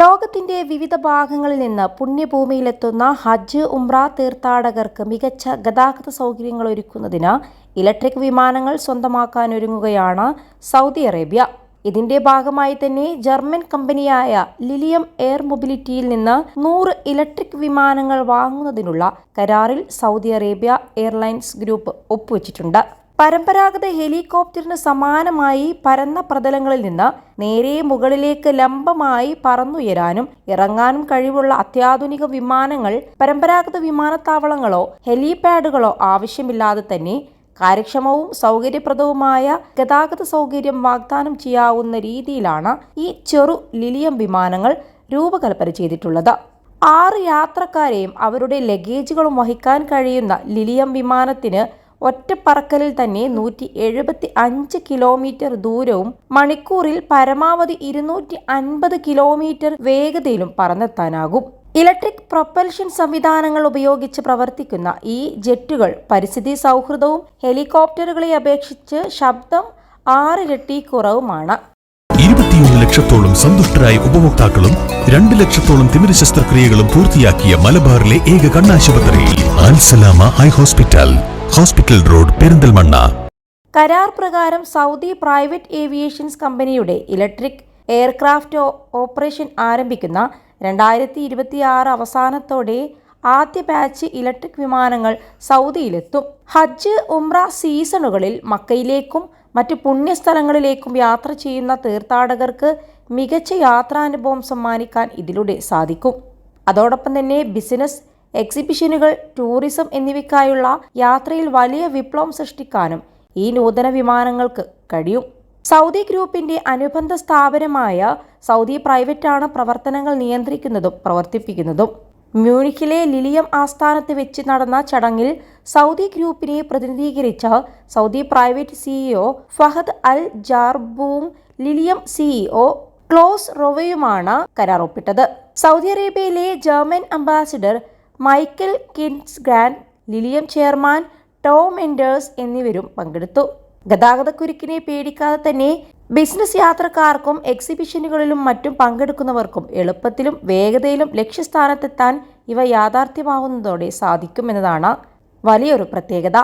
ലോകത്തിന്റെ വിവിധ ഭാഗങ്ങളിൽ നിന്ന് പുണ്യഭൂമിയിലെത്തുന്ന ഹജ്ജ് ഉംറ തീർത്ഥാടകർക്ക് മികച്ച ഗതാഗത സൗകര്യങ്ങൾ ഒരുക്കുന്നതിന് ഇലക്ട്രിക് വിമാനങ്ങൾ സ്വന്തമാക്കാൻ ഒരുങ്ങുകയാണ് സൗദി അറേബ്യ. ഇതിന്റെ ഭാഗമായി തന്നെ ജർമ്മൻ കമ്പനിയായ ലിലിയം എയർ മൊബിലിറ്റിയിൽ നിന്ന് നൂറ് ഇലക്ട്രിക് വിമാനങ്ങൾ വാങ്ങുന്നതിനുള്ള കരാറിൽ സൗദി അറേബ്യ എയർലൈൻസ് ഗ്രൂപ്പ് ഒപ്പുവച്ചിട്ടുണ്ട്. പരമ്പരാഗത ഹെലികോപ്റ്ററിന് സമാനമായി പരന്ന പ്രതലങ്ങളിൽ നിന്ന് നേരെ മുകളിലേക്ക് ലംബമായി പറന്നുയരാനും ഇറങ്ങാനും കഴിവുള്ള അത്യാധുനിക വിമാനങ്ങൾ പരമ്പരാഗത വിമാനത്താവളങ്ങളോ ഹെലിപാഡുകളോ ആവശ്യമില്ലാതെ തന്നെ കാര്യക്ഷമവും സൗകര്യപ്രദവുമായ ഗതാഗത സൗകര്യം വാഗ്ദാനം ചെയ്യാവുന്ന രീതിയിലാണ് ഈ ചെറു ലിലിയം വിമാനങ്ങൾ രൂപകൽപ്പന ചെയ്തിട്ടുള്ളത്. ആറ് യാത്രക്കാരെയും അവരുടെ ലഗേജുകളും വഹിക്കാൻ കഴിയുന്ന ലിലിയം വിമാനത്തിന് ഒറ്റപ്പറക്കലിൽ തന്നെ നൂറ്റി എഴുപത്തി അഞ്ച് കിലോമീറ്റർ ദൂരവും മണിക്കൂറിൽ പരമാവധി ഇരുന്നൂറ്റി അൻപത് കിലോമീറ്റർ വേഗതയിലും പറന്നെത്താനാകും. ഇലക്ട്രിക് പ്രൊപ്പൽഷൻ സംവിധാനങ്ങൾ ഉപയോഗിച്ച് പ്രവർത്തിക്കുന്ന ഈ ജെറ്റുകൾ പരിസ്ഥിതി സൗഹൃദവും ഹെലികോപ്റ്ററുകളെ അപേക്ഷിച്ച് ശബ്ദം ആറിരട്ടി കുറവുമാണ് ഇരുപത്തിയൊന്ന് ലക്ഷത്തോളം സന്തുഷ്ടരായ ഉപഭോക്താക്കളും രണ്ട് ലക്ഷത്തോളം തിമിര ശസ്ത്രക്രിയകളും പൂർത്തിയാക്കിയ മലബാറിലെ ഏക കണ്ണാശുപത്രി Alsalama eye hospital. Hospital road Perinthalmanna. കരാർ പ്രകാരം സൗദി പ്രൈവറ്റ് ഏവിയേഷൻസ് കമ്പനിയുടെ ഇലക്ട്രിക് എയർക്രാഫ്റ്റ് ഓപ്പറേഷൻ ആരംഭിക്കുന്ന രണ്ടായിരത്തി ഇരുപത്തിയാറ് അവസാനത്തോടെ ആദ്യ ബാച്ച് ഇലക്ട്രിക് വിമാനങ്ങൾ സൗദിയിലെത്തും. ഹജ്ജ് ഉംറ സീസണുകളിൽ മക്കയിലേക്കും മറ്റ് പുണ്യസ്ഥലങ്ങളിലേക്കും യാത്ര ചെയ്യുന്ന തീർത്ഥാടകർക്ക് മികച്ച യാത്രാനുഭവം സമ്മാനിക്കാൻ ഇതിലൂടെ സാധിക്കും. അതോടൊപ്പം തന്നെ ബിസിനസ് എക്സിബിഷനുകൾ ടൂറിസം എന്നിവയ്ക്കായുള്ള യാത്രയിൽ വലിയ വിപ്ലവം സൃഷ്ടിക്കാനും ഈ നൂതന വിമാനങ്ങൾക്ക് കഴിയും. സൗദി ഗ്രൂപ്പിന്റെ അനുബന്ധ സ്ഥാപനമായ സൗദി പ്രൈവറ്റാണ് പ്രവർത്തനങ്ങൾ നിയന്ത്രിക്കുന്നതും പ്രവർത്തിപ്പിക്കുന്നതും. മ്യൂണിക്കിലെ ലിലിയം ആസ്ഥാനത്ത് വെച്ച് നടന്ന ചടങ്ങിൽ സൗദി ഗ്രൂപ്പിനെ പ്രതിനിധീകരിച്ച Saudi private CEO Fahad Al Jarboom Lilium CEO Klaus റോവയുമാണ് കരാർ ഒപ്പിട്ടത് സൗദി അറേബ്യയിലെ German ambassador Michael Kindsgrab Lilium chairman Tom Enders എന്നിവരും പങ്കെടുത്തു. ഗതാഗതക്കുരുക്കിനെ പേടിക്കാതെ തന്നെ ബിസിനസ് യാത്രക്കാർക്കും എക്സിബിഷനുകളിലും മറ്റും പങ്കെടുക്കുന്നവർക്കും എളുപ്പത്തിലും വേഗതയിലും ലക്ഷ്യസ്ഥാനത്തെത്താൻ ഇവ യാഥാർത്ഥ്യമാവുന്നതോടെ സാധിക്കുമെന്നതാണ് വലിയൊരു പ്രത്യേകത.